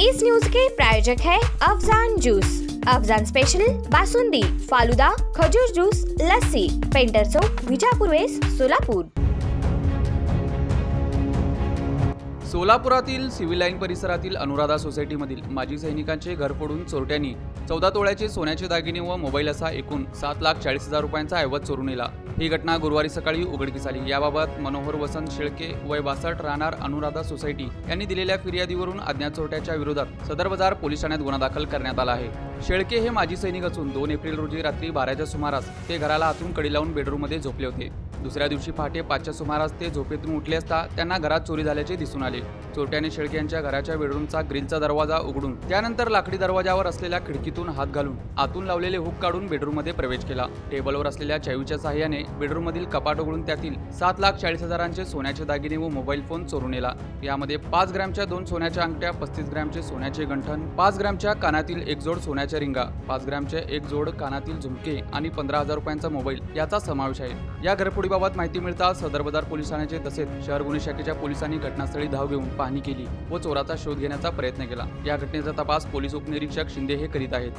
इस news के प्रायोजक है अफजान जूस। अफजान स्पेशल बासुंदी फालुदा खजूर जूस लस्सी पेंटर चौक विजापूर वेस सोलापूर। सोलापुरातील सिव्हिल लाईन परिसरातील अनुराधा सोसायटीमधील माजी सैनिकांचे घर फोडून चोरट्यांनी चौदा तोळ्याचे सोन्याचे दागिने व मोबाईल असा एकूण सात लाख चाळीस हजार रुपयांचा ऐवज चोरून नेला. ही घटना गुरुवारी सकाळी उघडकीस आली. याबाबत मनोहर वसंत शेळके वय बासष्ट राहणार अनुराधा सोसायटी यांनी दिलेल्या फिर्यादीवरून अज्ञात चोरट्याच्या विरोधात सदर बाजार पोलीस ठाण्यात गुन्हा दाखल करण्यात आला आहे. शेळके हे माजी सैनिक असून दोन एप्रिल रोजी रात्री बाराच्या सुमारास ते घराला आतून कडी लावून बेडरूममध्ये झोपले होते. दुसऱ्या दिवशी पहाटे पाचच्या सुमारास ते झोपेतून उठले असता त्यांना घरात चोरी झाल्याचे दिसून आले. चोरट्याने शेळक्यांच्या घराच्या बेडरूमचा ग्रिलचा दरवाजा उघडून त्यानंतर लाकडी दरवाजावर असलेल्या खिडकीतून हात घालून आतून लावलेले हुक काढून बेडरूममध्ये प्रवेश केला. टेबलवर असलेल्या चावीच्या सहाय्याने बेडरूममधील कपाट उघडून त्यातील सात लाख चाळीस हजारांचे सोन्याचे दागिने व मोबाईल फोन चोरून नेला. यामध्ये पाच ग्रॅमच्या दोन सोन्याच्या अंगठ्या पस्तीस ग्रॅमचे सोन्याचे गंठण पाच ग्रॅमच्या कानातील एक जोड सोन्याच्या रिंगा पाच ग्रॅमचे एक जोड कानातील झुमके आणि पंधरा हजार रुपयांचा मोबाईल याचा समावेश आहे. या घरपुढे घरफोडीबाबत माहिती मिळताच सदर बाजार पोलीस ठाण्याचे तसेच शहर गुन्हे शाखेच्या पोलिसांनी घटनास्थळी धाव घेऊन पाहणी केली व चोराचा शोध घेण्याचा प्रयत्न केला. या घटनेचा तपास पोलीस उपनिरीक्षक शिंदे हे करीत आहेत.